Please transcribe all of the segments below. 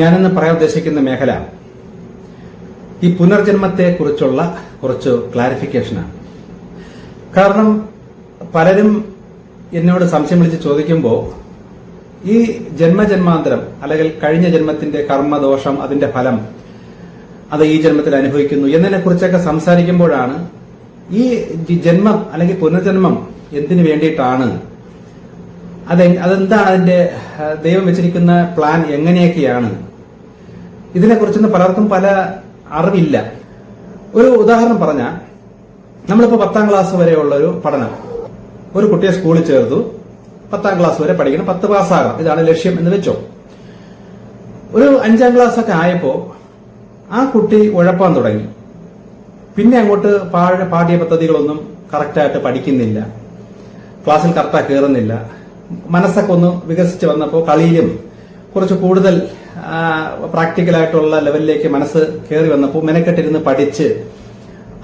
ഞാനിന്ന് പറയാൻ ഉദ്ദേശിക്കുന്ന മേഖല ഈ പുനർജന്മത്തെ കുറിച്ചുള്ള കുറച്ച് ക്ലാരിഫിക്കേഷനാണ് കാരണം പലരും എന്നോട് സംശയം വിളിച്ച് ചോദിക്കുമ്പോൾ ഈ ജന്മജന്മാന്തരം അല്ലെങ്കിൽ കഴിഞ്ഞ ജന്മത്തിന്റെ കർമ്മദോഷം അതിന്റെ ഫലം അത് ഈ ജന്മത്തിൽ അനുഭവിക്കുന്നു എന്നതിനെ കുറിച്ചൊക്കെ സംസാരിക്കുമ്പോഴാണ് ഈ ജന്മം അല്ലെങ്കിൽ പുനർജന്മം എന്തിനു വേണ്ടിയിട്ടാണ്? അതെ അതെന്താണ് അതിന്റെ ദൈവം വെച്ചിരിക്കുന്ന പ്ലാൻ എങ്ങനെയൊക്കെയാണ്? ഇതിനെക്കുറിച്ചൊന്നും പലർക്കും പല അറിവില്ല. ഒരു ഉദാഹരണം പറഞ്ഞാൽ നമ്മളിപ്പോൾ പത്താം ക്ലാസ് വരെയുള്ള ഒരു പഠനം. ഒരു കുട്ടിയെ സ്കൂളിൽ ചേർത്തു. പത്താം ക്ലാസ് വരെ പഠിക്കണം. പത്ത് പാസ്സാകാം ഇതാണ് ലക്ഷ്യം എന്ന് വെച്ചോ. ഒരു അഞ്ചാം ക്ലാസ് ഒക്കെ ആയപ്പോൾ ആ കുട്ടി ഉഴപ്പാൻ തുടങ്ങി. പിന്നെ അങ്ങോട്ട് പാഠ പാഠ്യ പദ്ധതികളൊന്നും കറക്റ്റായിട്ട് പഠിക്കുന്നില്ല. ക്ലാസ്സിൽ കറക്റ്റാ കയറുന്നില്ല മനസ്സൊക്കെ ഒന്ന് വികസിച്ച് വന്നപ്പോൾ കളിയിലും കുറച്ച് കൂടുതൽ പ്രാക്ടിക്കലായിട്ടുള്ള ലെവലിലേക്ക് മനസ്സ് കയറി വന്നപ്പോൾ മെനക്കെട്ടിരുന്ന് പഠിച്ച്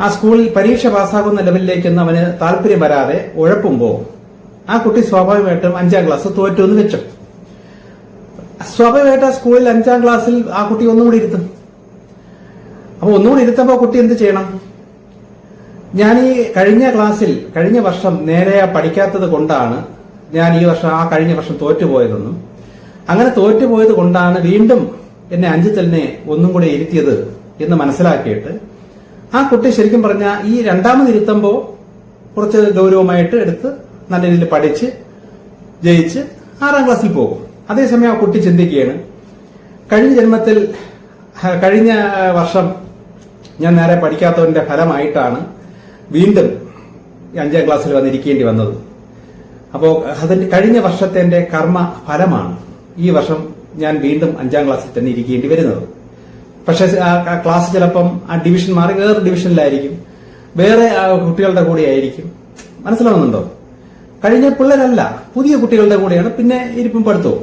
ആ സ്കൂളിൽ പരീക്ഷ പാസ്സാകുന്ന ലെവലിലേക്കൊന്നും അവന് താല്പര്യം വരാതെ ഉഴപ്പുമ്പോൾ ആ കുട്ടി സ്വാഭാവികമായിട്ടും അഞ്ചാം ക്ലാസ് തോറ്റു എന്ന് വെച്ചു. സ്വാഭാവികമായിട്ട് ആ സ്കൂളിൽ അഞ്ചാം ക്ലാസ്സിൽ ആ കുട്ടി ഒന്നുകൂടി ഇരുത്തും. അപ്പൊ ഒന്നുകൂടി ഇരുത്തുമ്പോൾ കുട്ടി എന്ത് ചെയ്യണം? ഞാൻ ഈ കഴിഞ്ഞ ക്ലാസ്സിൽ കഴിഞ്ഞ വർഷം നേരെ പഠിക്കാത്തത് കൊണ്ടാണ് ഞാൻ ഈ വർഷം ആ കഴിഞ്ഞ വർഷം തോറ്റുപോയതെന്നും അങ്ങനെ തോറ്റുപോയത് കൊണ്ടാണ് വീണ്ടും എന്നെ അഞ്ചു ഒന്നും കൂടെ ഇരുത്തിയത് എന്ന് മനസ്സിലാക്കിയിട്ട് ആ കുട്ടി ശരിക്കും പറഞ്ഞ ഈ രണ്ടാമത് ഇരുത്തുമ്പോൾ കുറച്ച് ഗൗരവമായിട്ട് എടുത്ത് നല്ല രീതിയിൽ പഠിച്ച് ജയിച്ച് ആറാം ക്ലാസ്സിൽ പോകും. അതേസമയം ആ കുട്ടി ചിന്തിക്കുകയാണ് കഴിഞ്ഞ ജന്മത്തിൽ കഴിഞ്ഞ വർഷം ഞാൻ നേരെ പഠിക്കാത്തതിന്റെ ഫലമായിട്ടാണ് വീണ്ടും അഞ്ചാം ക്ലാസ്സിൽ വന്നിരിക്കേണ്ടി വന്നത്. അപ്പോൾ അതിന്റെ കഴിഞ്ഞ വർഷത്തെ കർമ്മ ഫലമാണ്. ഈ വർഷം ഞാൻ വീണ്ടും അഞ്ചാം ക്ലാസ്സിൽ തന്നെ ഇരിക്കേണ്ടി വരുന്നത്. പക്ഷേ ക്ലാസ് ചിലപ്പം ആ ഡിവിഷൻ മാറി വേറെ ഡിവിഷനിലായിരിക്കും. വേറെ കുട്ടികളുടെ കൂടെ ആയിരിക്കും. മനസ്സിലാവുന്നുണ്ടോ? കഴിഞ്ഞ പിള്ളേരല്ല പുതിയ കുട്ടികളുടെ കൂടെയാണ് പിന്നെ ഇരിപ്പും പഠിത്തവും.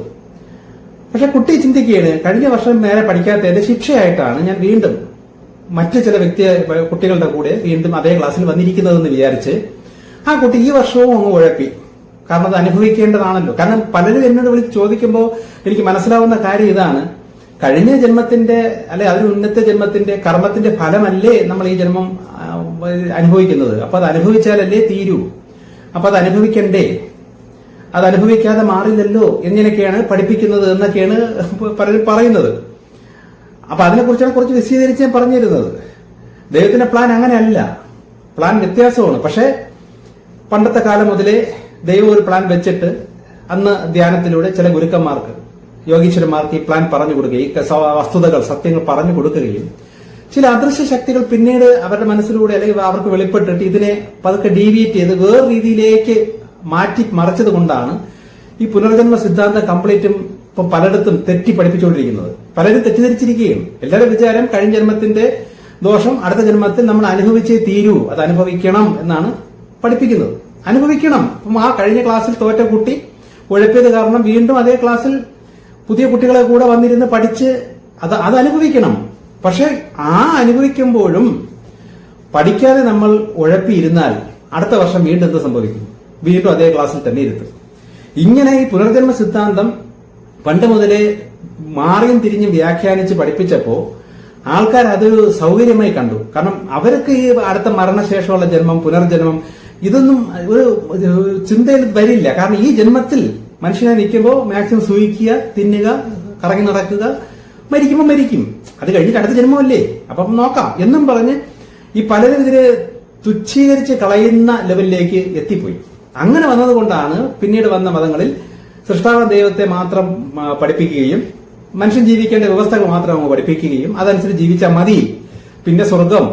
പക്ഷെ കുട്ടി ചിന്തിക്കുകയാണ് കഴിഞ്ഞ വർഷം നേരെ പഠിക്കാത്തതിന്റെ ശിക്ഷയായിട്ടാണ് ഞാൻ വീണ്ടും മറ്റു ചില വ്യക്തി കുട്ടികളുടെ കൂടെ വീണ്ടും അതേ ക്ലാസ്സിൽ വന്നിരിക്കുന്നതെന്ന് വിചാരിച്ച് ആ കുട്ടി ഈ വർഷവും അങ്ങ് ഉഴപ്പി. കാരണം അത് അനുഭവിക്കേണ്ടതാണല്ലോ. കാരണം പലരും എന്നോട് വിളിച്ച് ചോദിക്കുമ്പോൾ എനിക്ക് മനസ്സിലാവുന്ന കാര്യം ഇതാണ്. കഴിഞ്ഞ ജന്മത്തിന്റെ അല്ലെ അതിന് ഉന്നത്തെ ജന്മത്തിന്റെ കർമ്മത്തിന്റെ ഫലമല്ലേ നമ്മൾ ഈ ജന്മം അനുഭവിക്കുന്നത്. അപ്പൊ അത് അനുഭവിച്ചാലല്ലേ തീരൂ. അപ്പൊ അത് അനുഭവിക്കണ്ടേ? അത് അനുഭവിക്കാതെ മാറില്ലല്ലോ? എന്നിങ്ങനെയൊക്കെയാണ് പഠിപ്പിക്കുന്നത് എന്നൊക്കെയാണ് പലരും പറയുന്നത്. അപ്പൊ അതിനെക്കുറിച്ചാണ് കുറച്ച് വിശദീകരിച്ച് ഞാൻ പറഞ്ഞിരുന്നത്. ദൈവത്തിന്റെ പ്ലാൻ അങ്ങനെയല്ല. പ്ലാൻ വ്യത്യാസമാണ്. പക്ഷെ പണ്ടത്തെ കാലം മുതലേ ദൈവം ഒരു പ്ലാൻ വെച്ചിട്ട് അന്ന് ധ്യാനത്തിലൂടെ ചില ഗുരുക്കന്മാർക്ക് യോഗീശ്വരന്മാർക്ക് ഈ പ്ലാൻ പറഞ്ഞു കൊടുക്കുകയും വസ്തുതകൾ സത്യങ്ങൾ പറഞ്ഞു കൊടുക്കുകയും ചില അദൃശ്യ ശക്തികൾ പിന്നീട് അവരുടെ മനസ്സിലൂടെ അല്ലെങ്കിൽ അവർക്ക് വെളിപ്പെട്ടിട്ട് ഇതിനെ പതുക്കെ ഡീവിയേറ്റ് ചെയ്ത് വേറെ രീതിയിലേക്ക് മാറ്റി മറച്ചത് കൊണ്ടാണ് ഈ പുനർജന്മ സിദ്ധാന്തം കംപ്ലീറ്റും ഇപ്പൊ പലയിടത്തും തെറ്റി പഠിപ്പിച്ചുകൊണ്ടിരിക്കുന്നത് പലരും തെറ്റിദ്ധരിച്ചിരിക്കുകയും എല്ലാവരും വിചാരം കഴിഞ്ഞ ജന്മത്തിന്റെ ദോഷം അടുത്ത ജന്മത്തിൽ നമ്മൾ അനുഭവിച്ചേ തീരൂ അത് അനുഭവിക്കണം എന്നാണ് പഠിപ്പിക്കുന്നത്. അനുഭവിക്കണം. അപ്പം ആ കഴിഞ്ഞ ക്ലാസ്സിൽ തോറ്റ കുട്ടി ഉഴപ്പിയത് കാരണം വീണ്ടും അതേ ക്ലാസ്സിൽ പുതിയ കുട്ടികളെ കൂടെ വന്നിരുന്ന് പഠിച്ച് അത് അത് അനുഭവിക്കണം. പക്ഷെ ആ അനുഭവിക്കുമ്പോഴും പഠിക്കാതെ നമ്മൾ ഉഴപ്പിയിരുന്നാൽ അടുത്ത വർഷം വീണ്ടും എന്ത് സംഭവിക്കും? വീണ്ടും അതേ ക്ലാസ്സിൽ തന്നെ ഇരുത്തും. ഇങ്ങനെ ഈ പുനർജന്മ സിദ്ധാന്തം പണ്ട് മുതലേ മാറിയും തിരിഞ്ഞും വ്യാഖ്യാനിച്ച് പഠിപ്പിച്ചപ്പോ ആൾക്കാർ അതൊരു സൗകര്യമായി കണ്ടു. കാരണം അവർക്ക് ഈ അടുത്ത മരണശേഷമുള്ള ജന്മം പുനർജന്മം ഇതൊന്നും ഒരു ചിന്തയിൽ വരില്ല. കാരണം ഈ ജന്മത്തിൽ മനുഷ്യനെ നിൽക്കുമ്പോൾ മാക്സിമം സൂഹിക്കുക തിന്നുക കറങ്ങി നടക്കുക മരിക്കുമ്പോൾ മരിക്കും. അത് കഴിഞ്ഞിട്ട് അടുത്ത ജന്മമല്ലേ? അപ്പം നോക്കാം. എന്നും പറഞ്ഞ് ഈ പലരും ഇതിനെ തുച്ഛീകരിച്ച് കളയുന്ന ലെവലിലേക്ക് എത്തിപ്പോയി. അങ്ങനെ വന്നതുകൊണ്ടാണ് പിന്നീട് വന്ന മതങ്ങളിൽ സൃഷ്ടാവ ദൈവത്തെ മാത്രം പഠിപ്പിക്കുകയും മനുഷ്യൻ ജീവിക്കേണ്ട വ്യവസ്ഥകൾ മാത്രം അങ്ങ് പഠിപ്പിക്കുകയും അതനുസരിച്ച് ജീവിച്ചാൽ മതി. പിന്നെ സ്വർഗം.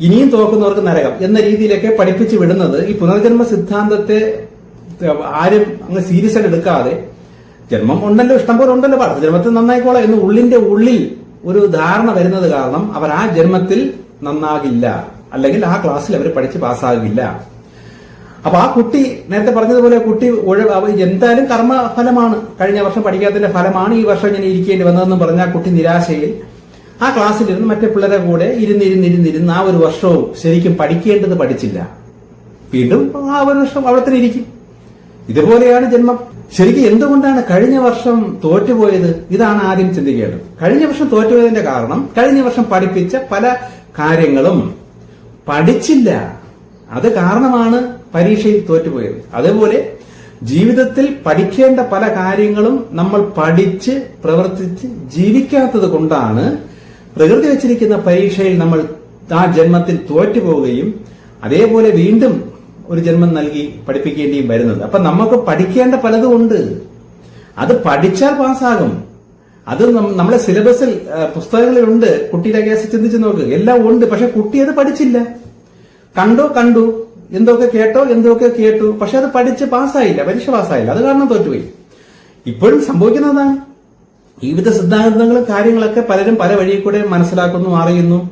ഇനിയും തോക്കുന്നവർക്ക് നരകം എന്ന രീതിയിലൊക്കെ പഠിപ്പിച്ചു വിടുന്നത് ഈ പുനർജന്മ സിദ്ധാന്തത്തെ ആരും അങ്ങ് സീരിയസ് ആയിട്ട് എടുക്കാതെ ജന്മം ഉണ്ടല്ലോ ഇഷ്ടംപോലെ ഉണ്ടല്ലോ പാടത്ത് ജന്മത്തിൽ നന്നായിക്കോളാം എന്ന് ഉള്ളിന്റെ ഉള്ളിൽ ഒരു ധാരണ വരുന്നത് കാരണം അവർ ആ ജന്മത്തിൽ നന്നാകില്ല. അല്ലെങ്കിൽ ആ ക്ലാസ്സിൽ അവർ പഠിച്ച് പാസ്സാകില്ല അപ്പൊ ആ കുട്ടി നേരത്തെ പറഞ്ഞതുപോലെ കുട്ടി എന്തായാലും കർമ്മഫലമാണ്. കഴിഞ്ഞ വർഷം പഠിക്കാത്തതിന്റെ ഫലമാണ് ഈ വർഷം ഇങ്ങനെ ഇരിക്കേണ്ടി വന്നതെന്ന് പറഞ്ഞ കുട്ടി നിരാശയിൽ ആ ക്ലാസ്സിലിരുന്ന് മറ്റേ പിള്ളേരെ കൂടെ ഇരുന്നിരുന്നിരുന്നിരുന്ന് ആ ഒരു വർഷവും ശരിക്കും പഠിക്കേണ്ടത് പഠിച്ചില്ല. വീണ്ടും ആ ഒരു വർഷം അവിടെ തന്നെ ഇരിക്കും. ഇതുപോലെയാണ് ജന്മം. ശരിക്കും എന്തുകൊണ്ടാണ് കഴിഞ്ഞ വർഷം തോറ്റുപോയത്? ഇതാണ് ആദ്യം ചിന്തിക്കേണ്ടത്. കഴിഞ്ഞ വർഷം തോറ്റുപോയതിന്റെ കാരണം കഴിഞ്ഞ വർഷം പഠിപ്പിച്ച പല കാര്യങ്ങളും പഠിച്ചില്ല. അത് കാരണമാണ് പരീക്ഷയിൽ തോറ്റുപോയത്. അതേപോലെ ജീവിതത്തിൽ പഠിക്കേണ്ട പല കാര്യങ്ങളും നമ്മൾ പഠിച്ച് പ്രവർത്തിച്ച് ജീവിക്കാത്തത് കൊണ്ടാണ് പ്രകൃതി വെച്ചിരിക്കുന്ന പരീക്ഷയിൽ നമ്മൾ ആ ജന്മത്തിൽ തോറ്റുപോവുകയും അതേപോലെ വീണ്ടും ഒരു ജന്മം നൽകി പഠിപ്പിക്കേണ്ടിയും വരുന്നത്. അപ്പൊ നമുക്ക് പഠിക്കേണ്ട പലതും ഉണ്ട്. അത് പഠിച്ചാൽ പാസ്സാകും. അത് നമ്മളെ സിലബസിൽ പുസ്തകങ്ങളിലുണ്ട്. കുട്ടിയുടെ കേസ് ചിന്തിച്ച് നോക്ക്. എല്ലാം ഉണ്ട്. പക്ഷെ കുട്ടി അത് പഠിച്ചില്ല. കണ്ടോ? കണ്ടു. എന്തൊക്കെ കേട്ടോ? എന്തൊക്കെ കേട്ടു? പക്ഷെ അത് പഠിച്ച് പാസ്സായില്ല. പരീക്ഷ പാസ്സായില്ല. അത് കാരണം തോറ്റുപോയി. ഇപ്പോഴും സംഭവിക്കുന്നതാണ് ജീവിത സിദ്ധാന്തങ്ങളും കാര്യങ്ങളൊക്കെ പലരും പല വഴിയിൽ കൂടെ മനസ്സിലാക്കുന്നു അറിയുന്നു.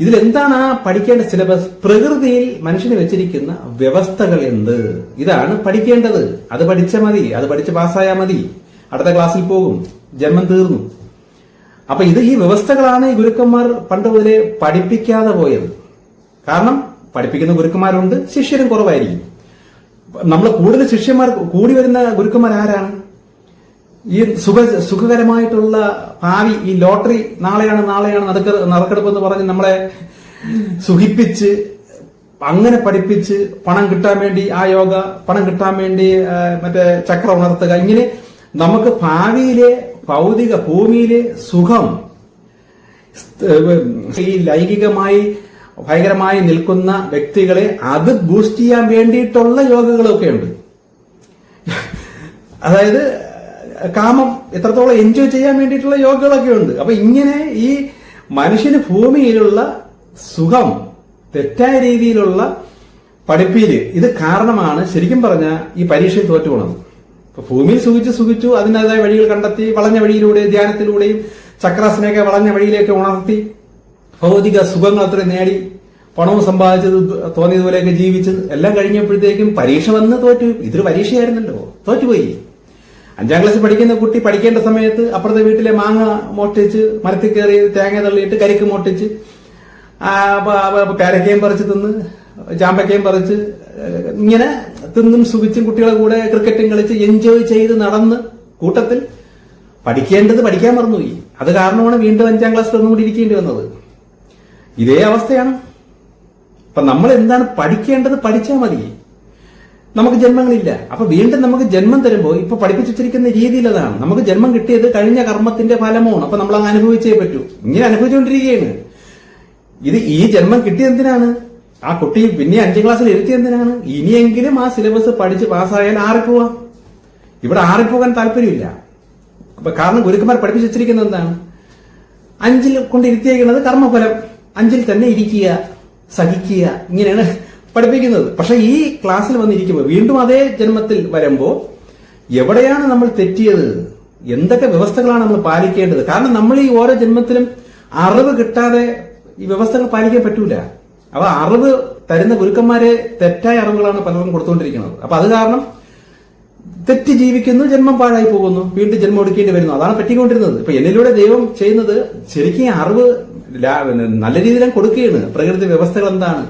ഇതിലെന്താണ് ആ പഠിക്കേണ്ട സിലബസ്? പ്രകൃതിയിൽ മനുഷ്യന് വെച്ചിരിക്കുന്ന വ്യവസ്ഥകൾ എന്ത്? ഇതാണ് പഠിക്കേണ്ടത്. അത് പഠിച്ചാൽ മതി. അത് പഠിച്ച് പാസ്സായാൽ മതി. അടുത്ത ക്ലാസ്സിൽ പോകും. ജന്മം തീർന്നു. അപ്പൊ ഇത് ഈ വ്യവസ്ഥകളാണ് ഈ ഗുരുക്കന്മാർ പണ്ട് മുതലേ പഠിപ്പിക്കാതെ പോയത്. കാരണം പഠിപ്പിക്കുന്ന ഗുരുക്കന്മാരുണ്ട് ശിഷ്യരും കുറവായിരിക്കും. നമ്മൾ കൂടുതൽ ശിഷ്യന്മാർ കൂടി വരുന്ന ഗുരുക്കന്മാർ ആരാണ് ഈ സുഖ സുഖകരമായിട്ടുള്ള ഭാവി ഈ ലോട്ടറി നാളെയാണ് നാളെയാണ് നടക്ക നറുക്കെടുപ്പ് എന്ന് പറഞ്ഞ് നമ്മളെ സുഖിപ്പിച്ച് അങ്ങനെ പഠിപ്പിച്ച് പണം കിട്ടാൻ വേണ്ടി ആ യോഗ പണം കിട്ടാൻ വേണ്ടി മറ്റേ ചക്ര ഉണർത്തുക. ഇങ്ങനെ നമുക്ക് ഭാവിയിലെ ഭൗതിക ഭൂമിയിലെ സുഖം ഈ ലൈംഗികമായി ഭയങ്കരമായി നിൽക്കുന്ന വ്യക്തികളെ അത് ബൂസ്റ്റ് ചെയ്യാൻ വേണ്ടിയിട്ടുള്ള യോഗകളൊക്കെ ഉണ്ട്. അതായത് കാമം എത്രത്തോളം എൻജോയ് ചെയ്യാൻ വേണ്ടിയിട്ടുള്ള യോഗകളൊക്കെ ഉണ്ട്. അപ്പൊ ഇങ്ങനെ ഈ മനുഷ്യന് ഭൂമിയിലുള്ള സുഖം തെറ്റായ രീതിയിലുള്ള പഠിപ്പീര് ഇത് കാരണമാണ് ശരിക്കും പറഞ്ഞ ഈ പരീക്ഷയിൽ തോറ്റുപോണത്. ഇപ്പൊ ഭൂമിയിൽ സുഖിച്ചു സുഖിച്ചു അതിന്റെതായ വഴികൾ കണ്ടെത്തി വളഞ്ഞ വഴിയിലൂടെ ധ്യാനത്തിലൂടെയും ചക്രാസനയൊക്കെ വളഞ്ഞ വഴിയിലേക്ക് ഉണർത്തി ഭൗതിക സുഖങ്ങൾ അത്ര നേടി പണവും സമ്പാദിച്ചത് തോന്നിയതുപോലെയൊക്കെ ജീവിച്ച് എല്ലാം കഴിഞ്ഞപ്പോഴത്തേക്കും പരീക്ഷ വന്ന് തോറ്റു. ഇതൊരു പരീക്ഷയായിരുന്നല്ലോ. തോറ്റുപോയി. അഞ്ചാം ക്ലാസ്സിൽ പഠിക്കുന്ന കുട്ടി പഠിക്കേണ്ട സമയത്ത് അപ്പുറത്തെ വീട്ടിലെ മാങ്ങ മോട്ടിച്ച് മരത്തിൽ കയറി തേങ്ങ തള്ളിയിട്ട് കരിക്ക് മോട്ടിച്ച് പേരക്കയും പറിച്ച് തിന്ന് ചാമ്പക്കയും പറിച്ച് ഇങ്ങനെ തിന്നും സുഖിച്ചും കുട്ടികളെ കൂടെ ക്രിക്കറ്റും കളിച്ച് എൻജോയ് ചെയ്ത് നടന്ന് കൂട്ടത്തിൽ പഠിക്കേണ്ടത് പഠിക്കാൻ മറന്നുപോയി. അത് കാരണമാണ് വീണ്ടും അഞ്ചാം ക്ലാസ് ഒന്നും കൂടി ഇരിക്കേണ്ടി വന്നത്. ഇതേ അവസ്ഥയാണ്. അപ്പൊ നമ്മൾ എന്താണ് പഠിക്കേണ്ടത് പഠിച്ചാൽ മതി. നമുക്ക് ജന്മങ്ങളില്ല. അപ്പൊ വീണ്ടും നമുക്ക് ജന്മം തരുമ്പോൾ ഇപ്പൊ പഠിപ്പിച്ചു വെച്ചിരിക്കുന്ന രീതിയിൽ അതാണ് നമുക്ക് ജന്മം കിട്ടിയത് കഴിഞ്ഞ കർമ്മത്തിന്റെ ഫലമാണ്. അപ്പൊ നമ്മൾ അങ്ങ് അനുഭവിച്ചേ പറ്റൂ. ഇങ്ങനെ അനുഭവിച്ചുകൊണ്ടിരിക്കുകയാണ്. ഇത് ഈ ജന്മം കിട്ടിയെന്തിനാണ് ആ കുട്ടി പിന്നെ അഞ്ചാം ക്ലാസ്സിൽ ഇരുത്തിയെന്തിനാണ് ഇനിയെങ്കിലും ആ സിലബസ് പഠിച്ച് പാസ്സായാൽ ആറിപ്പോവാം. ഇവിടെ ആറിപ്പോകാൻ താല്പര്യമില്ല. അപ്പൊ കാരണം ഗുരുക്കന്മാർ പഠിപ്പിച്ചു വെച്ചിരിക്കുന്നത് എന്താണ്? അഞ്ചിൽ കൊണ്ടിരുത്തിയേക്കുന്നത് കർമ്മഫലം. അഞ്ചിൽ തന്നെ ഇരിക്കുക സഹിക്കുക. ഇങ്ങനെയാണ് പഠിപ്പിക്കുന്നത്. പക്ഷെ ഈ ക്ലാസ്സിൽ വന്നിരിക്കുമ്പോൾ വീണ്ടും അതേ ജന്മത്തിൽ വരുമ്പോൾ എവിടെയാണ് നമ്മൾ തെറ്റിയത്? എന്തൊക്കെ വ്യവസ്ഥകളാണ് നമ്മൾ പാലിക്കേണ്ടത്? കാരണം നമ്മൾ ഈ ഓരോ ജന്മത്തിലും അറിവ് കിട്ടാതെ ഈ വ്യവസ്ഥകൾ പാലിക്കാൻ പറ്റൂല. അപ്പൊ അറിവ് തരുന്ന ഗുരുക്കന്മാരെ തെറ്റായ അറിവുകളാണ് പലർക്കും കൊടുത്തുകൊണ്ടിരിക്കുന്നത്. അപ്പൊ അത് കാരണം തെറ്റ് ജീവിക്കുന്നു ജന്മം പാഴായി പോകുന്നു വീണ്ടും ജന്മം എടുക്കേണ്ടി വരുന്നു. അതാണ് പറ്റിക്കൊണ്ടിരുന്നത്. ഇപ്പൊ എന്നിലൂടെ ദൈവം ചെയ്യുന്നത് ശരിക്കും അറിവ് നല്ല രീതിയിലും കൊടുക്കുകയാണ്. പ്രകൃതി വ്യവസ്ഥകൾ എന്താണ്?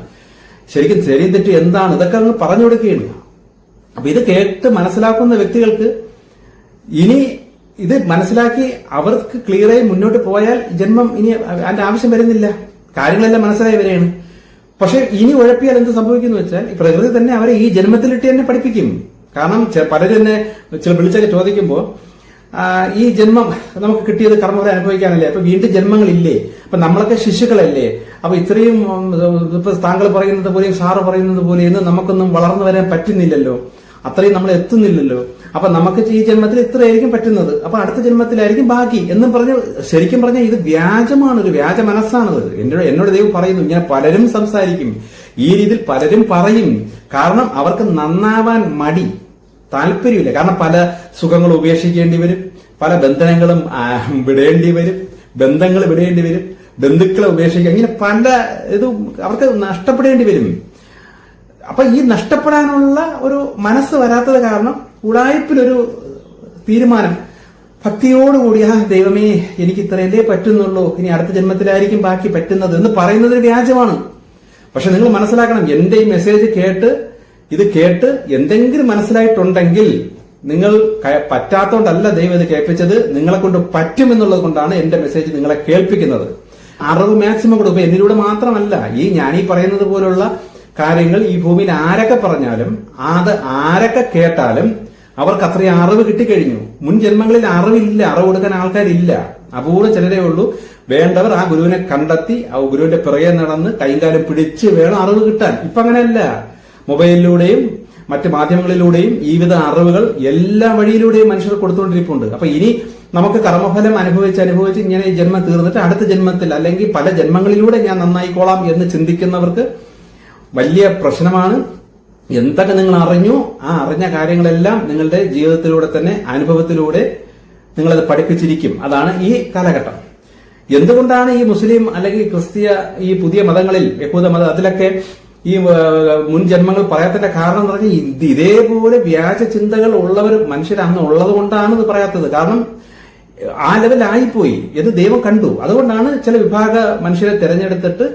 ശരിക്കും ശരിയും തെറ്റ് എന്താണ്? ഇതൊക്കെ അങ്ങ് പറഞ്ഞു കൊടുക്കുകയാണ്. അപ്പൊ ഇത് കേട്ട് മനസ്സിലാക്കുന്ന വ്യക്തികൾക്ക് ഇനി ഇത് മനസ്സിലാക്കി അവർക്ക് ക്ലിയറായി മുന്നോട്ട് പോയാൽ ജന്മം ഇനി അതിന്റെ ആവശ്യം വരുന്നില്ല. കാര്യങ്ങളെല്ലാം മനസ്സിലായി വരികയാണ്. പക്ഷെ ഇനി ഉഴപ്പിയാൽ എന്ത് സംഭവിക്കുന്നു വെച്ചാൽ പ്രകൃതി തന്നെ അവരെ ഈ ജന്മത്തിലിട്ട് തന്നെ പഠിപ്പിക്കും. കാരണം പലരും തന്നെ ചില വിളിച്ചൊക്കെ ചോദിക്കുമ്പോൾ ഈ ജന്മം നമുക്ക് കിട്ടിയത് കർമ്മം അനുഭവിക്കാനല്ലേ? അപ്പൊ വീണ്ടും ജന്മങ്ങളില്ലേ? അപ്പൊ നമ്മളൊക്കെ ശിശുക്കളല്ലേ? അപ്പൊ ഇത്രയും ഇപ്പൊ താങ്കൾ പറയുന്നത് പോലെയും സാറ് പറയുന്നത് പോലെയും നമുക്കൊന്നും വളർന്നു വരാൻ പറ്റുന്നില്ലല്ലോ. അത്രയും നമ്മൾ എത്തുന്നില്ലല്ലോ. അപ്പൊ നമുക്ക് ഈ ജന്മത്തിൽ ഇത്രയായിരിക്കും പറ്റുന്നത്. അപ്പൊ അടുത്ത ജന്മത്തിലായിരിക്കും ബാക്കി എന്നും പറഞ്ഞ് ശരിക്കും പറഞ്ഞാൽ ഇത് വ്യാജമാണ് ഒരു വ്യാജ മനസ്സാണത്. എന്നോട് എന്നോട് ദൈവം പറയുന്നു ഇങ്ങനെ പലരും സംസാരിക്കും. ഈ രീതിയിൽ പലരും പറയും. കാരണം അവർക്ക് നന്നാവാൻ മടി താല്പര്യമില്ല. കാരണം പല സുഖങ്ങൾ ഉപേക്ഷിക്കേണ്ടി വരും പല ബന്ധനങ്ങളും വിടേണ്ടി വരും ബന്ധങ്ങൾ വിടേണ്ടി വരും. ബന്ധുക്കളെ ഉപേക്ഷിക്കുക. ഇങ്ങനെ പല ഇതും അവർക്ക് നഷ്ടപ്പെടേണ്ടി വരും. അപ്പൊ ഈ നഷ്ടപ്പെടാനുള്ള ഒരു മനസ്സ് വരാത്തത് കാരണം ഉടായ്പിലൊരു തീരുമാനം. ഭക്തിയോടുകൂടി ആ ദൈവമേ എനിക്ക് ഇത്രയല്ലേ പറ്റുന്നുള്ളൂ. ഇനി അടുത്ത ജന്മത്തിലായിരിക്കും ബാക്കി പറ്റുന്നത് എന്ന് പറയുന്നത് വ്യാജമാണ്. പക്ഷെ നിങ്ങൾ മനസ്സിലാക്കണം എന്റെ ഈ മെസ്സേജ് കേട്ട് ഇത് കേട്ട് എന്തെങ്കിലും മനസ്സിലായിട്ടുണ്ടെങ്കിൽ നിങ്ങൾ പറ്റാത്തതുകൊണ്ടല്ല ദൈവം ഇത് കേൾപ്പിച്ചത്. നിങ്ങളെ കൊണ്ട് പറ്റുമെന്നുള്ളത് കൊണ്ടാണ് എന്റെ മെസ്സേജ് നിങ്ങളെ കേൾപ്പിക്കുന്നത്. അറിവ് മാക്സിമം കൊടുക്കും. എന്നിലൂടെ മാത്രമല്ല ഈ ഞാൻ ഈ പറയുന്നത് പോലുള്ള കാര്യങ്ങൾ ഈ ഭൂമിയിൽ ആരൊക്കെ പറഞ്ഞാലും അത് ആരൊക്കെ കേട്ടാലും അവർക്ക് അത്രയും അറിവ് കിട്ടിക്കഴിഞ്ഞു. മുൻ ജന്മങ്ങളിൽ അറിവില്ല അറിവ് കൊടുക്കാൻ ആൾക്കാരില്ല. അപൂർവ ചിലരേ ഉള്ളൂ. വേണ്ടവർ ആ ഗുരുവിനെ കണ്ടെത്തി ആ ഗുരുവിന്റെ പിറകെ നടന്ന് കൈകാലം പിടിച്ച് വേണം അറിവ് കിട്ടാൻ. ഇപ്പൊ അങ്ങനെയല്ല. മൊബൈലിലൂടെയും മറ്റ് മാധ്യമങ്ങളിലൂടെയും ഈ വിധ അറിവുകൾ എല്ലാ വഴിയിലൂടെയും മനുഷ്യർ കൊടുത്തുകൊണ്ടിരിപ്പുണ്ട്. അപ്പൊ ഇനി നമുക്ക് കർമ്മഫലം അനുഭവിച്ച് അനുഭവിച്ച് ഇങ്ങനെ ഈ ജന്മം തീർന്നിട്ട് അടുത്ത ജന്മത്തിൽ അല്ലെങ്കിൽ പല ജന്മങ്ങളിലൂടെ ഞാൻ നന്നായിക്കോളാം എന്ന് ചിന്തിക്കുന്നവർക്ക് വലിയ പ്രശ്നമാണ്. എന്തൊക്കെ നിങ്ങൾ അറിഞ്ഞു ആ അറിഞ്ഞ കാര്യങ്ങളെല്ലാം നിങ്ങളുടെ ജീവിതത്തിലൂടെ തന്നെ അനുഭവത്തിലൂടെ നിങ്ങളത് പഠിപ്പിച്ചിരിക്കും. അതാണ് ഈ കാലഘട്ടം. എന്തുകൊണ്ടാണ് ഈ മുസ്ലിം അല്ലെങ്കിൽ ക്രിസ്തീയ ഈ പുതിയ മതങ്ങളിൽ യഹൂദ മതം അതിലൊക്കെ ഈ മുൻ ജന്മങ്ങൾ പറയാത്തതിന്റെ കാരണം എന്ന് പറഞ്ഞാൽ ഇതേപോലെ വ്യാജ ചിന്തകൾ ഉള്ളവർ മനുഷ്യർ അന്ന് ഉള്ളത് കൊണ്ടാണ് ഇത് പറയാത്തത്. കാരണം ആ ലെവലായിപ്പോയി എന്ന് ദൈവം കണ്ടു. അതുകൊണ്ടാണ് ചില വിഭാഗ മനുഷ്യരെ തിരഞ്ഞെടുത്തിട്ട്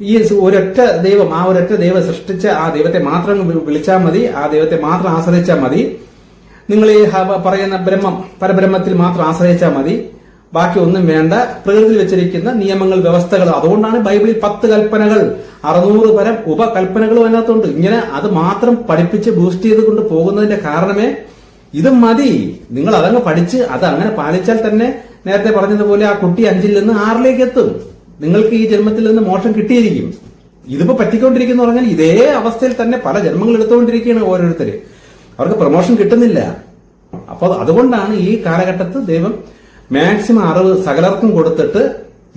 ഈ ഒരൊറ്റ ദൈവം ആ ഒരൊറ്റ ദൈവം സൃഷ്ടിച്ച ആ ദൈവത്തെ മാത്രം വിളിച്ചാൽ മതി ആ ദൈവത്തെ മാത്രം ആശ്രയിച്ചാൽ മതി. നിങ്ങൾ ഈ പറയുന്ന ബ്രഹ്മം പരബ്രഹ്മത്തിൽ മാത്രം ആശ്രയിച്ചാൽ മതി. ബാക്കി ഒന്നും വേണ്ട. പ്രകൃതിയിൽ വെച്ചിരിക്കുന്ന നിയമങ്ങൾ വ്യവസ്ഥകൾ അതുകൊണ്ടാണ് ബൈബിളിൽ പത്ത് കൽപ്പനകൾ അറുന്നൂറ് പരം ഉപകൽപ്പനകളും അതിനകത്തുണ്ട്. ഇങ്ങനെ അത് മാത്രം പഠിപ്പിച്ച് ബൂസ്റ്റ് ചെയ്ത് കൊണ്ട് പോകുന്നതിന്റെ കാരണമേ ഇത് മതി. നിങ്ങൾ അതങ്ങ് പഠിച്ച് അത് അങ്ങനെ പാലിച്ചാൽ തന്നെ നേരത്തെ പറഞ്ഞതുപോലെ ആ കുട്ടി അഞ്ചിൽ നിന്ന് ആറിലേക്ക് എത്തും. നിങ്ങൾക്ക് ഈ ജന്മത്തിൽ നിന്ന് മോഷം കിട്ടിയിരിക്കും. ഇതിപ്പോ പറ്റിക്കൊണ്ടിരിക്കുന്ന പറഞ്ഞാൽ ഇതേ അവസ്ഥയിൽ തന്നെ പല ജന്മങ്ങൾ എടുത്തുകൊണ്ടിരിക്കുകയാണ് ഓരോരുത്തര്. അവർക്ക് പ്രൊമോഷൻ കിട്ടുന്നില്ല. അപ്പൊ അതുകൊണ്ടാണ് ഈ കാലഘട്ടത്ത് ദൈവം മാക്സിമം അറിവ് സകലർക്കും കൊടുത്തിട്ട്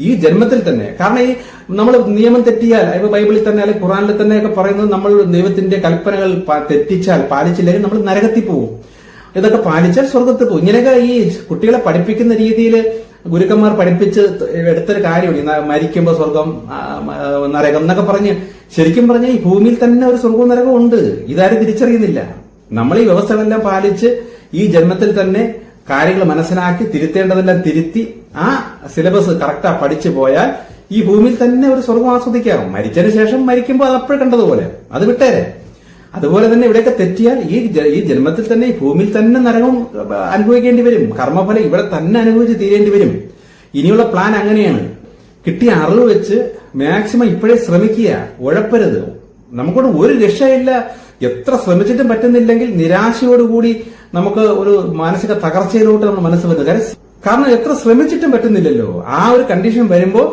ഈ ജന്മത്തിൽ തന്നെ കാരണം ഈ നമ്മൾ നിയമം തെറ്റിയാൽ ഇപ്പൊ ബൈബിളിൽ തന്നെ അല്ലെങ്കിൽ ഖുറാനിൽ തന്നെ ഒക്കെ പറയുന്നത് നമ്മൾ ദൈവത്തിന്റെ കൽപ്പനകൾ തെറ്റിച്ചാൽ പാലിച്ചില്ലെങ്കിൽ നമ്മൾ നരകത്തിൽ പോകും ഇതൊക്കെ പാലിച്ചാൽ സ്വർഗത്തിൽ പോകും. ഇങ്ങനെയൊക്കെ ഈ കുട്ടികളെ പഠിപ്പിക്കുന്ന രീതിയിൽ ഗുരുക്കന്മാർ പഠിപ്പിച്ച് എടുത്തൊരു കാര്യമാണ് മരിക്കുമ്പോൾ സ്വർഗം നരകം എന്നൊക്കെ പറഞ്ഞ് ശരിക്കും പറഞ്ഞാൽ ഈ ഭൂമിയിൽ തന്നെ ഒരു സ്വർഗവും നരകവും ഉണ്ട്. ഇതാരും തിരിച്ചറിയുന്നില്ല. നമ്മൾ ഈ വ്യവസ്ഥകളെല്ലാം പാലിച്ച് ഈ ജന്മത്തിൽ തന്നെ കാര്യങ്ങൾ മനസ്സിലാക്കി തിരുത്തേണ്ടതെല്ലാം തിരുത്തി ആ സിലബസ് കറക്റ്റാ പഠിച്ചു പോയാൽ ഈ ഭൂമിയിൽ തന്നെ ഒരു സ്വർഗം ആസ്വദിക്കാം. മരിച്ചതിന് ശേഷം മരിക്കുമ്പോൾ അത് അപ്പോഴും കണ്ടതുപോലെ. അത് വിട്ടേരെ. അതുപോലെ തന്നെ ഇവിടെയൊക്കെ തെറ്റിയാൽ ഈ ഈ ജന്മത്തിൽ തന്നെ ഈ ഭൂമിയിൽ തന്നെ നരകം അനുഭവിക്കേണ്ടി വരും. കർമ്മഫലം ഇവിടെ തന്നെ അനുഭവിച്ച് തീരേണ്ടി വരും. ഇനിയുള്ള പ്ലാൻ അങ്ങനെയാണ്. കിട്ടിയ അറിവ് വെച്ച് മാക്സിമം ഇപ്പോഴേ ശ്രമിക്കുക. ഉഴപ്പരുത്. നമുക്കോട് ഒരു രക്ഷയില്ല. എത്ര ശ്രമിച്ചിട്ടും പറ്റുന്നില്ലെങ്കിൽ നിരാശയോടുകൂടി നമുക്ക് ഒരു മാനസിക തകർച്ചയിലോട്ട് നമ്മൾ മനസ്സ് വന്നു. കാരണം എത്ര ശ്രമിച്ചിട്ടും പറ്റുന്നില്ലല്ലോ. ആ ഒരു കണ്ടീഷൻ വരുമ്പോൾ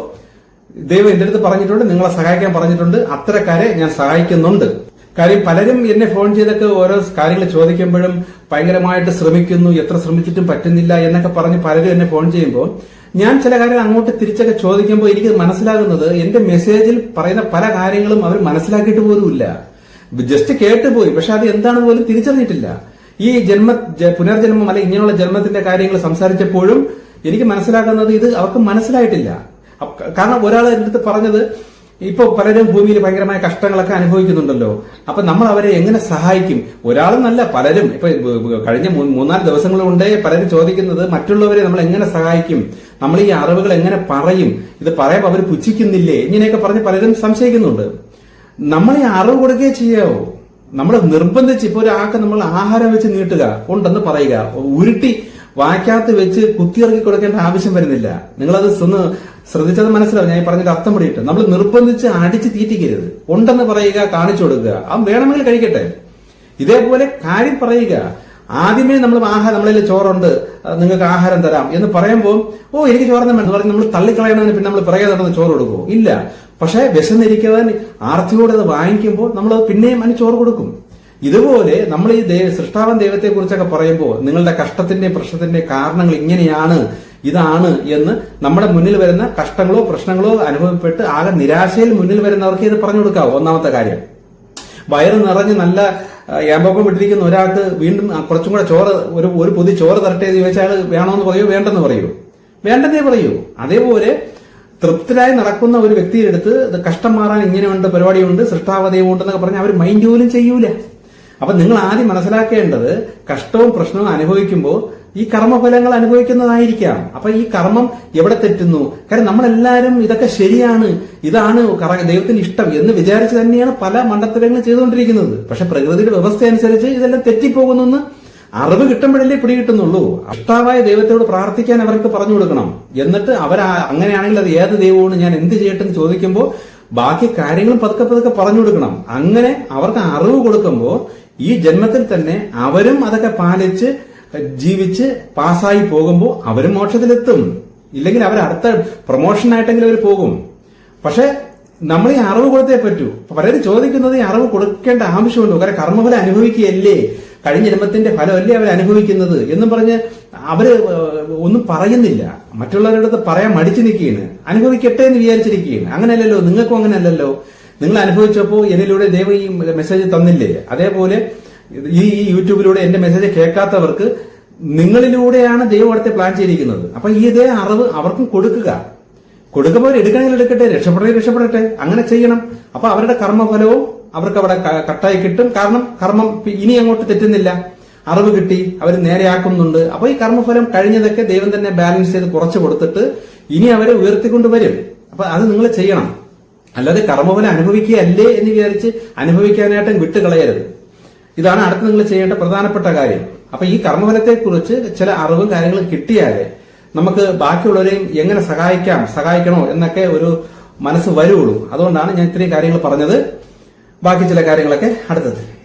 ദൈവം എന്റെ അടുത്ത് പറഞ്ഞിട്ടുണ്ട് നിങ്ങളെ സഹായിക്കാൻ പറഞ്ഞിട്ടുണ്ട്. അത്തരക്കാരെ ഞാൻ സഹായിക്കുന്നുണ്ട്. കാര്യം പലരും എന്നെ ഫോൺ ചെയ്തൊക്കെ ഓരോ കാര്യങ്ങൾ ചോദിക്കുമ്പോഴും ഭയങ്കരമായിട്ട് ശ്രമിക്കുന്നു എത്ര ശ്രമിച്ചിട്ടും പറ്റുന്നില്ല എന്നൊക്കെ പറഞ്ഞ് പലരും എന്നെ ഫോൺ ചെയ്യുമ്പോൾ ഞാൻ ചില കാര്യങ്ങൾ അങ്ങോട്ട് തിരിച്ചൊക്കെ ചോദിക്കുമ്പോൾ എനിക്ക് മനസ്സിലാകുന്നത് എന്റെ മെസ്സേജിൽ പറയുന്ന പല കാര്യങ്ങളും അവർ മനസ്സിലാക്കിയിട്ട് പോലുമില്ല. ജസ്റ്റ് കേട്ടുപോയി പക്ഷെ അത് എന്താണ് പോലും തിരിച്ചറിഞ്ഞിട്ടില്ല. ഈ ജന്മ പുനർജന്മം അല്ലെങ്കിൽ ഇങ്ങനെയുള്ള ജന്മത്തിന്റെ കാര്യങ്ങൾ സംസാരിച്ചപ്പോഴും എനിക്ക് മനസ്സിലാക്കുന്നത് ഇത് അവർക്ക് മനസ്സിലായിട്ടില്ല. കാരണം ഒരാൾ എന്റെ അടുത്ത് പറഞ്ഞത് ഇപ്പൊ പലരും ഭൂമിയിൽ ഭയങ്കരമായ കഷ്ടങ്ങളൊക്കെ അനുഭവിക്കുന്നുണ്ടല്ലോ. അപ്പൊ നമ്മൾ അവരെ എങ്ങനെ സഹായിക്കും? ഒരാളെന്നല്ല പലരും. ഇപ്പൊ കഴിഞ്ഞ മൂന്നാൽ ദിവസങ്ങൾ കൊണ്ടേ പലരും ചോദിക്കുന്നത് മറ്റുള്ളവരെ നമ്മൾ എങ്ങനെ സഹായിക്കും? നമ്മൾ ഈ അറിവുകൾ എങ്ങനെ പറയും? ഇത് പറയുമ്പോൾ അവർ പുച്ഛിക്കുന്നില്ലേ? ഇങ്ങനെയൊക്കെ പറഞ്ഞ് പലരും സംശയിക്കുന്നുണ്ട്. നമ്മൾ ഈ അറിവ് കൊടുക്കുകയോ ചെയ്യാവോ നമ്മൾ നിർബന്ധിച്ച് ഇപ്പൊ ഒരാൾക്ക് നമ്മൾ ആഹാരം വെച്ച് നീട്ടുക ഉണ്ടെന്ന് പറയുക ഉരുട്ടി വായ്ക്കകത്ത് വെച്ച് കുത്തിയിറക്കി കൊടുക്കേണ്ട ആവശ്യം വരുന്നില്ല. നിങ്ങളത് ഒന്ന് ശ്രദ്ധിച്ചത് മനസ്സിലാവും. ഞാൻ ഈ പറഞ്ഞതിന്റെ അർത്ഥം പിടിയിട്ട്. നമ്മൾ നിർബന്ധിച്ച് അടിച്ച് തീറ്റിക്കരുത്. ഉണ്ടെന്ന് പറയുക കാണിച്ചു കൊടുക്കുക. അവൻ വേണമെങ്കിൽ കഴിക്കട്ടെ. ഇതേപോലെ കാര്യം പറയുക. ആദ്യമേ നമ്മൾ ആഹാരം നമ്മളിൽ ചോറുണ്ട് നിങ്ങൾക്ക് ആഹാരം തരാം എന്ന് പറയുമ്പോൾ ഓ എനിക്ക് വേണ്ട എന്ന് പറഞ്ഞ് നമ്മൾ തള്ളിക്കളയണമെന്ന് പിന്നെ നമ്മൾ പിറകെ നടന്ന് ചോറ് കൊടുക്കുമോ ഇല്ല. പക്ഷേ വിശന്നിരിക്കുവാൻ ആർത്തിയോടെ അത് വാങ്ങിക്കുമ്പോൾ നമ്മൾ പിന്നെയും അതിന് ചോറ് കൊടുക്കും. ഇതുപോലെ നമ്മൾ ഈ ദൈവ സൃഷ്ടാവൻ ദൈവത്തെ കുറിച്ചൊക്കെ പറയുമ്പോൾ നിങ്ങളുടെ കഷ്ടത്തിന്റെ പ്രശ്നത്തിന്റെ കാരണങ്ങൾ ഇങ്ങനെയാണ് ഇതാണ് എന്ന് നമ്മുടെ മുന്നിൽ വരുന്ന കഷ്ടങ്ങളോ പ്രശ്നങ്ങളോ അനുഭവപ്പെട്ട് ആകെ നിരാശയിൽ മുന്നിൽ വരുന്നവർക്ക് ഇത് പറഞ്ഞു കൊടുക്കാവോ. ഒന്നാമത്തെ കാര്യം. വയറ് നിറഞ്ഞ് നല്ല ഏമ്പൊക്കം വിട്ടിരിക്കുന്ന ഒരാൾക്ക് വീണ്ടും കുറച്ചും കൂടെ ചോറ് ഒരു ഒരു പൊതി ചോറ് തരട്ടെ എന്ന് ചോദിച്ചാൽ വേണമെന്ന് പറയൂ വേണ്ടെന്ന് പറയൂ. വേണ്ടെന്നേ പറയൂ. അതേപോലെ തൃപ്തരായി നടക്കുന്ന ഒരു വ്യക്തിയുടെ അടുത്ത് കഷ്ടം മാറാൻ ഇങ്ങനെയുണ്ട് പരിപാടിയുണ്ട് സൃഷ്ടാവതയുമുണ്ട് എന്നൊക്കെ പറഞ്ഞാൽ അവർ മൈൻഡ് പോലും ചെയ്യൂല. അപ്പൊ നിങ്ങൾ ആദ്യം മനസ്സിലാക്കേണ്ടത് കഷ്ടവും പ്രശ്നവും അനുഭവിക്കുമ്പോൾ ഈ കർമ്മഫലങ്ങൾ അനുഭവിക്കുന്നതായിരിക്കാം. അപ്പൊ ഈ കർമ്മം എവിടെ തെറ്റുന്നു? കാരണം നമ്മളെല്ലാവരും ഇതൊക്കെ ശരിയാണ്. ഇതാണ് ദൈവത്തിന് ഇഷ്ടം എന്ന് വിചാരിച്ച് തന്നെയാണ് പല മണ്ടത്തരങ്ങളും ചെയ്തുകൊണ്ടിരിക്കുന്നത്. പക്ഷെ പ്രകൃതിയുടെ വ്യവസ്ഥ അനുസരിച്ച് ഇതെല്ലാം തെറ്റിപ്പോകുന്നു അറിവ് കിട്ടുമ്പോഴല്ലേ പിടി കിട്ടുന്നുള്ളൂ അഷ്ടാവായ ദൈവത്തോട് പ്രാർത്ഥിക്കാൻ അവർക്ക് പറഞ്ഞു കൊടുക്കണം. എന്നിട്ട് അവർ അങ്ങനെയാണെങ്കിൽ അത് ഏത് ദൈവമാണ് ഞാൻ എന്ത് ചെയ്യട്ടെ എന്ന് ചോദിക്കുമ്പോൾ ബാക്കി കാര്യങ്ങളും പതുക്കെ പതുക്കെ പറഞ്ഞു കൊടുക്കണം. അങ്ങനെ അവർക്ക് അറിവ് കൊടുക്കുമ്പോൾ ഈ ജന്മത്തിൽ തന്നെ അവരും അതൊക്കെ പാലിച്ച് ജീവിച്ച് പാസ്സായി പോകുമ്പോൾ അവരും മോക്ഷത്തിലെത്തും. ഇല്ലെങ്കിൽ അവർ അടുത്ത പ്രൊമോഷൻ ആയിട്ടെങ്കിലും അവർ പോകും. പക്ഷെ നമ്മൾ ഈ അറിവ് കൊടുത്തേ പറ്റൂ. പലരും ചോദിക്കുന്നത് ഈ അറിവ് കൊടുക്കേണ്ട ആവശ്യമുണ്ടോ. കാരണം കർമ്മഫലം അനുഭവിക്കുകയല്ലേ? കഴിഞ്ഞ ജന്മത്തിന്റെ ഫലമല്ലേ അവർ അനുഭവിക്കുന്നത്? എന്നും പറഞ്ഞ് അവർ ഒന്നും പറയുന്നില്ല. മറ്റുള്ളവരുടെ അടുത്ത് പറയാൻ മടിച്ചു നിൽക്കുകയാണ്. അനുഭവിക്കട്ടെ എന്ന് വിചാരിച്ചിരിക്കുകയാണ്. അങ്ങനെയല്ലല്ലോ. നിങ്ങൾക്കും അങ്ങനെയല്ലല്ലോ. നിങ്ങൾ അനുഭവിച്ചപ്പോൾ എന്നിലൂടെ ദൈവം ഈ മെസ്സേജ് തന്നില്ലേ? അതേപോലെ ഈ യൂട്യൂബിലൂടെ എന്റെ മെസ്സേജ് കേൾക്കാത്തവർക്ക് നിങ്ങളിലൂടെയാണ് ദൈവം അടുത്ത് പ്ലാൻ ചെയ്തിരിക്കുന്നത്. അപ്പൊ ഈ ഇതേ അറിവ് അവർക്കും കൊടുക്കുക. കൊടുക്കുമ്പോൾ എടുക്കണമെങ്കിൽ എടുക്കട്ടെ രക്ഷപ്പെടേ രക്ഷപ്പെടട്ടെ അങ്ങനെ ചെയ്യണം. അപ്പൊ അവരുടെ കർമ്മഫലവും അവർക്ക് അവിടെ കട്ടായി കിട്ടും. കാരണം കർമ്മം ഇനി അങ്ങോട്ട് തെറ്റുന്നില്ല. അറിവ് കിട്ടി അവർ നേരെയാക്കുന്നുണ്ട്. അപ്പൊ ഈ കർമ്മഫലം കഴിഞ്ഞതൊക്കെ ദൈവം തന്നെ ബാലൻസ് ചെയ്ത് കുറച്ച് കൊടുത്തിട്ട് ഇനി അവരെ ഉയർത്തിക്കൊണ്ട് വരും. അപ്പൊ അത് നിങ്ങൾ ചെയ്യണം. അല്ലാതെ കർമ്മഫലം അനുഭവിക്കുകയല്ലേ എന്ന് വിചാരിച്ച് അനുഭവിക്കാനായിട്ടും വിട്ടുകളയരുത്. ഇതാണ് അടുത്ത് നിങ്ങൾ ചെയ്യേണ്ട പ്രധാനപ്പെട്ട കാര്യം. അപ്പൊ ഈ കർമ്മഫലത്തെ കുറിച്ച് ചില അറിവും കാര്യങ്ങളും കിട്ടിയാലേ നമുക്ക് ബാക്കിയുള്ളവരെയും എങ്ങനെ സഹായിക്കാം സഹായിക്കണോ എന്നൊക്കെ ഒരു മനസ്സ് വരുള്ളൂ. അതുകൊണ്ടാണ് ഞാൻ ഇത്രയും കാര്യങ്ങൾ പറഞ്ഞത്. ബാക്കി ചില കാര്യങ്ങളൊക്കെ അടുത്തത്.